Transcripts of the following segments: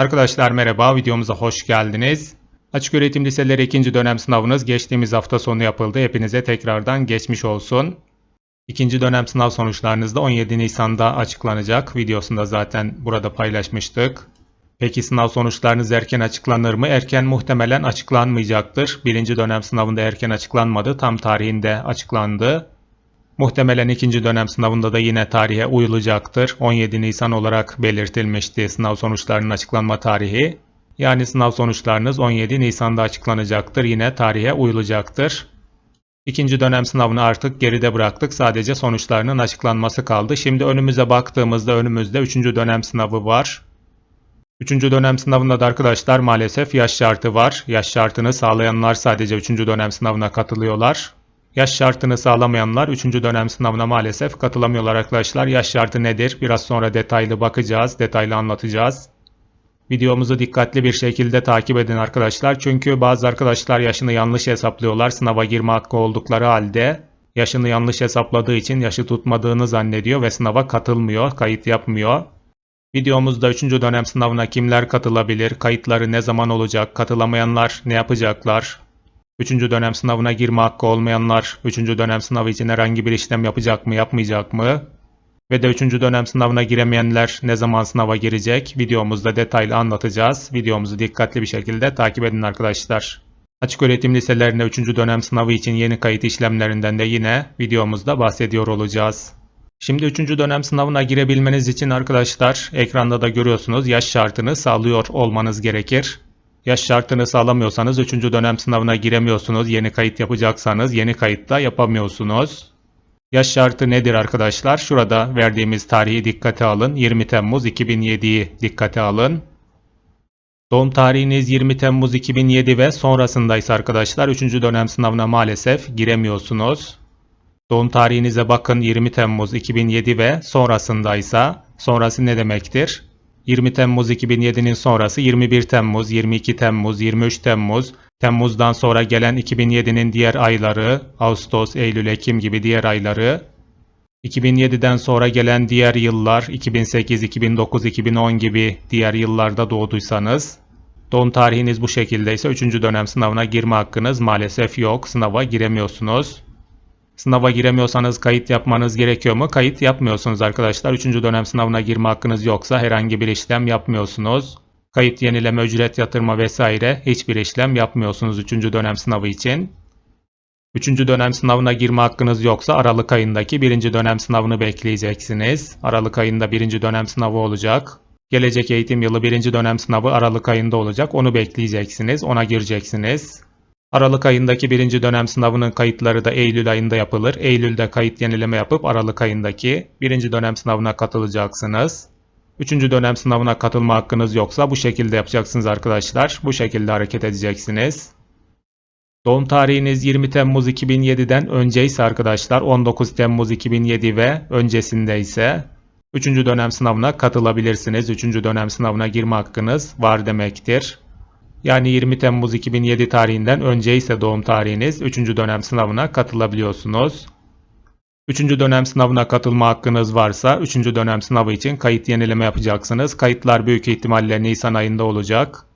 Arkadaşlar merhaba, videomuza hoş geldiniz. Açık öğretim liseleri 2. dönem sınavınız geçtiğimiz hafta sonu yapıldı. Hepinize tekrardan geçmiş olsun. İkinci dönem sınav sonuçlarınız da 17 Nisan'da açıklanacak. Videosunda zaten burada paylaşmıştık. Peki sınav sonuçlarınız erken açıklanır mı? Erken muhtemelen açıklanmayacaktır. Birinci dönem sınavında erken açıklanmadı. Tam tarihinde açıklandı. Muhtemelen ikinci dönem sınavında da yine tarihe uyulacaktır. 17 Nisan olarak belirtilmişti sınav sonuçlarının açıklanma tarihi. Yani sınav sonuçlarınız 17 Nisan'da açıklanacaktır. Yine tarihe uyulacaktır. İkinci dönem sınavını artık geride bıraktık. Sadece sonuçlarının açıklanması kaldı. Şimdi önümüze baktığımızda önümüzde 3. dönem sınavı var. Üçüncü dönem sınavında da arkadaşlar maalesef yaş şartı var. Yaş şartını sağlayanlar sadece 3. dönem sınavına katılıyorlar. Yaş şartını sağlamayanlar 3. dönem sınavına maalesef katılamıyorlar arkadaşlar. Yaş şartı nedir? Biraz sonra detaylı bakacağız, detaylı anlatacağız. Videomuzu dikkatli bir şekilde takip edin arkadaşlar. Çünkü bazı arkadaşlar yaşını yanlış hesaplıyorlar. Sınava girme hakkı oldukları halde yaşını yanlış hesapladığı için yaşı tutmadığını zannediyor ve sınava katılmıyor, kayıt yapmıyor. Videomuzda 3. dönem sınavına kimler katılabilir, kayıtları ne zaman olacak, katılamayanlar ne yapacaklar, 3. dönem sınavına girme hakkı olmayanlar 3. dönem sınavı için herhangi bir işlem yapacak mı, yapmayacak mı? Ve de 3. dönem sınavına giremeyenler ne zaman sınava girecek? Videomuzda detaylı anlatacağız. Videomuzu dikkatli bir şekilde takip edin arkadaşlar. Açık öğretim liselerine 3. dönem sınavı için yeni kayıt işlemlerinden de yine videomuzda bahsediyor olacağız. Şimdi 3. dönem sınavına girebilmeniz için arkadaşlar ekranda da görüyorsunuz yaş şartını sağlıyor olmanız gerekir. Yaş şartını sağlamıyorsanız 3. dönem sınavına giremiyorsunuz. Yeni kayıt yapacaksanız yeni kayıtta yapamıyorsunuz. Yaş şartı nedir arkadaşlar? Şurada verdiğimiz tarihi dikkate alın. 20 Temmuz 2007'yi dikkate alın. Doğum tarihiniz 20 Temmuz 2007 ve sonrasındaysa arkadaşlar 3. dönem sınavına maalesef giremiyorsunuz. Doğum tarihinize bakın 20 Temmuz 2007 ve sonrasındaysa sonrası ne demektir? 20 Temmuz 2007'nin sonrası 21 Temmuz, 22 Temmuz, 23 Temmuz, Temmuz'dan sonra gelen 2007'nin diğer ayları, Ağustos, Eylül, Ekim gibi diğer ayları, 2007'den sonra gelen diğer yıllar, 2008, 2009, 2010 gibi diğer yıllarda doğduysanız, doğum tarihiniz bu şekildeyse 3. dönem sınavına girme hakkınız maalesef yok. Sınava giremiyorsunuz. Sınava giremiyorsanız kayıt yapmanız gerekiyor mu? Kayıt yapmıyorsunuz arkadaşlar. 3. dönem sınavına girme hakkınız yoksa herhangi bir işlem yapmıyorsunuz. Kayıt yenileme, ücret yatırma vesaire hiçbir işlem yapmıyorsunuz 3. dönem sınavı için. 3. dönem sınavına girme hakkınız yoksa Aralık ayındaki 1. dönem sınavını bekleyeceksiniz. Aralık ayında 1. dönem sınavı olacak. Gelecek eğitim yılı 1. dönem sınavı Aralık ayında olacak. Onu bekleyeceksiniz. Ona gireceksiniz. Aralık ayındaki birinci dönem sınavının kayıtları da Eylül ayında yapılır. Eylül'de kayıt yenileme yapıp Aralık ayındaki birinci dönem sınavına katılacaksınız. Üçüncü dönem sınavına katılma hakkınız yoksa bu şekilde yapacaksınız arkadaşlar. Bu şekilde hareket edeceksiniz. Doğum tarihiniz 20 Temmuz 2007'den önce ise arkadaşlar 19 Temmuz 2007 ve öncesinde ise 3. dönem sınavına katılabilirsiniz. 3. dönem sınavına girme hakkınız var demektir. Yani 20 Temmuz 2007 tarihinden önce ise doğum tarihiniz 3. dönem sınavına katılabiliyorsunuz. 3. dönem sınavına katılma hakkınız varsa 3. dönem sınavı için kayıt yenileme yapacaksınız. Kayıtlar büyük ihtimalle Nisan ayında olacak.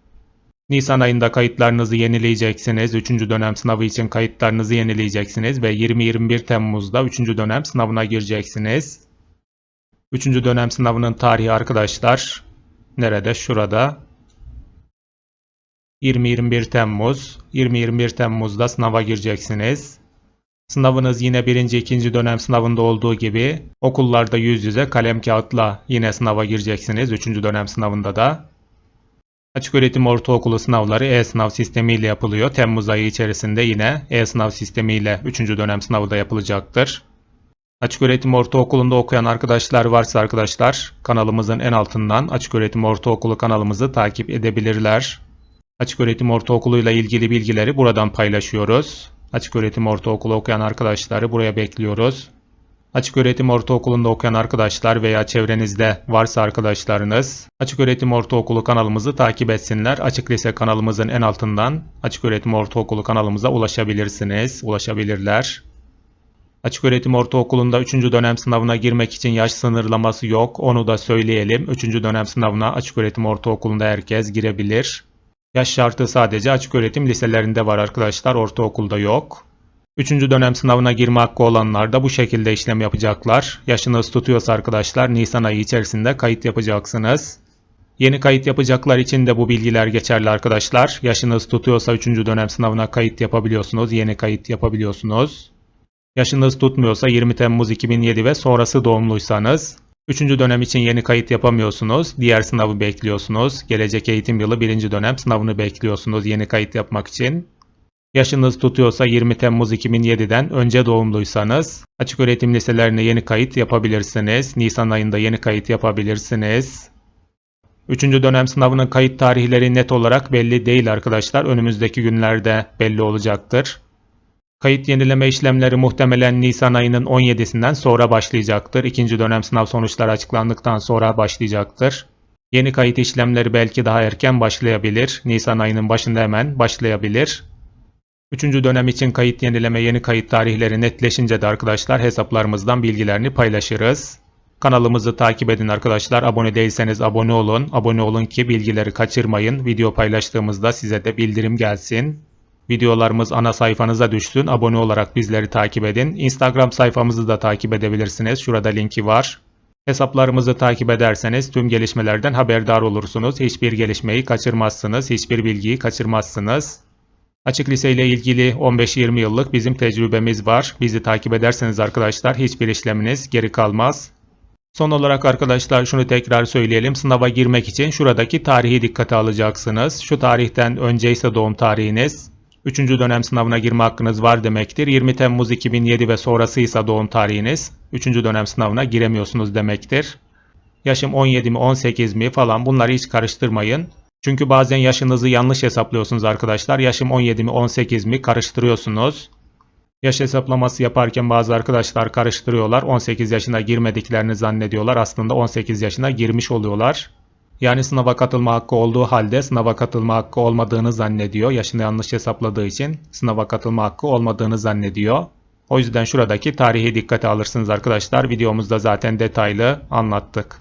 Nisan ayında kayıtlarınızı yenileyeceksiniz. 3. dönem sınavı için kayıtlarınızı yenileyeceksiniz ve 20-21 Temmuz'da 3. dönem sınavına gireceksiniz. 3. dönem sınavının tarihi arkadaşlar nerede? Şurada. 20-21 Temmuz. 20-21 Temmuz'da sınava gireceksiniz. Sınavınız yine birinci, ikinci dönem sınavında olduğu gibi okullarda yüz yüze kalem kağıtla yine sınava gireceksiniz. Üçüncü dönem sınavında da. Açık öğretim ortaokulu sınavları e-sınav sistemiyle yapılıyor. Temmuz ayı içerisinde yine e-sınav sistemiyle üçüncü dönem sınavı da yapılacaktır. Açık öğretim ortaokulunda okuyan arkadaşlar varsa arkadaşlar kanalımızın en altından açık öğretim ortaokulu kanalımızı takip edebilirler. Açık öğretim ortaokulu ile ilgili bilgileri buradan paylaşıyoruz. Açık öğretim ortaokulu okuyan arkadaşları buraya bekliyoruz. Açık öğretim ortaokulunda okuyan arkadaşlar veya çevrenizde varsa arkadaşlarınız Açık öğretim ortaokulu kanalımızı takip etsinler. Açık lise kanalımızın en altından Açık öğretim ortaokulu kanalımıza ulaşabilirsiniz. Ulaşabilirler. Açıköğretim Ortaokulu'nda 3. dönem sınavına girmek için yaş sınırlaması yok. Onu da söyleyelim. 3. dönem sınavına Açıköğretim Ortaokulu'nda herkes girebilir. Yaş şartı sadece açıköğretim liselerinde var arkadaşlar. Ortaokulda yok. 3. dönem sınavına girme hakkı olanlar da bu şekilde işlem yapacaklar. Yaşınız tutuyorsa arkadaşlar Nisan ayı içerisinde kayıt yapacaksınız. Yeni kayıt yapacaklar için de bu bilgiler geçerli arkadaşlar. Yaşınız tutuyorsa 3. dönem sınavına kayıt yapabiliyorsunuz. Yeni kayıt yapabiliyorsunuz. Yaşınız tutmuyorsa 20 Temmuz 2007 ve sonrası doğumluysanız 3. dönem için yeni kayıt yapamıyorsunuz. Diğer sınavı bekliyorsunuz. Gelecek eğitim yılı 1. dönem sınavını bekliyorsunuz yeni kayıt yapmak için. Yaşınız tutuyorsa 20 Temmuz 2007'den önce doğumluysanız açık öğretim liselerine yeni kayıt yapabilirsiniz. Nisan ayında yeni kayıt yapabilirsiniz. Üçüncü dönem sınavının kayıt tarihleri net olarak belli değil arkadaşlar. Önümüzdeki günlerde belli olacaktır. Kayıt yenileme işlemleri muhtemelen Nisan ayının 17'sinden sonra başlayacaktır. İkinci dönem sınav sonuçları açıklandıktan sonra başlayacaktır. Yeni kayıt işlemleri belki daha erken başlayabilir. Nisan ayının başında hemen başlayabilir. Üçüncü dönem için kayıt yenileme yeni kayıt tarihleri netleşince de arkadaşlar hesaplarımızdan bilgilerini paylaşırız. Kanalımızı takip edin arkadaşlar. Abone değilseniz abone olun. Abone olun ki bilgileri kaçırmayın. Video paylaştığımızda size de bildirim gelsin. Videolarımız ana sayfanıza düşsün. Abone olarak bizleri takip edin. Instagram sayfamızı da takip edebilirsiniz. Şurada linki var. Hesaplarımızı takip ederseniz tüm gelişmelerden haberdar olursunuz. Hiçbir gelişmeyi kaçırmazsınız. Hiçbir bilgiyi kaçırmazsınız. Açık lise ile ilgili 15-20 yıllık bizim tecrübemiz var. Bizi takip ederseniz arkadaşlar hiçbir işleminiz geri kalmaz. Son olarak arkadaşlar şunu tekrar söyleyelim. Sınava girmek için şuradaki tarihi dikkate alacaksınız. Şu tarihten önce ise doğum tarihiniz. 3. dönem sınavına girme hakkınız var demektir. 20 Temmuz 2007 ve sonrası ise doğum tarihiniz. 3. dönem sınavına giremiyorsunuz demektir. Yaşım 17 mi 18 mi falan bunları hiç karıştırmayın. Çünkü bazen yaşınızı yanlış hesaplıyorsunuz arkadaşlar. Yaşım 17 mi 18 mi karıştırıyorsunuz. Yaş hesaplaması yaparken bazı arkadaşlar karıştırıyorlar. 18 yaşına girmediklerini zannediyorlar. Aslında 18 yaşına girmiş oluyorlar. Yani sınava katılma hakkı olduğu halde sınava katılma hakkı olmadığını zannediyor. Yaşını yanlış hesapladığı için sınava katılma hakkı olmadığını zannediyor. O yüzden şuradaki tarihi dikkate alırsınız arkadaşlar. Videomuzda zaten detaylı anlattık.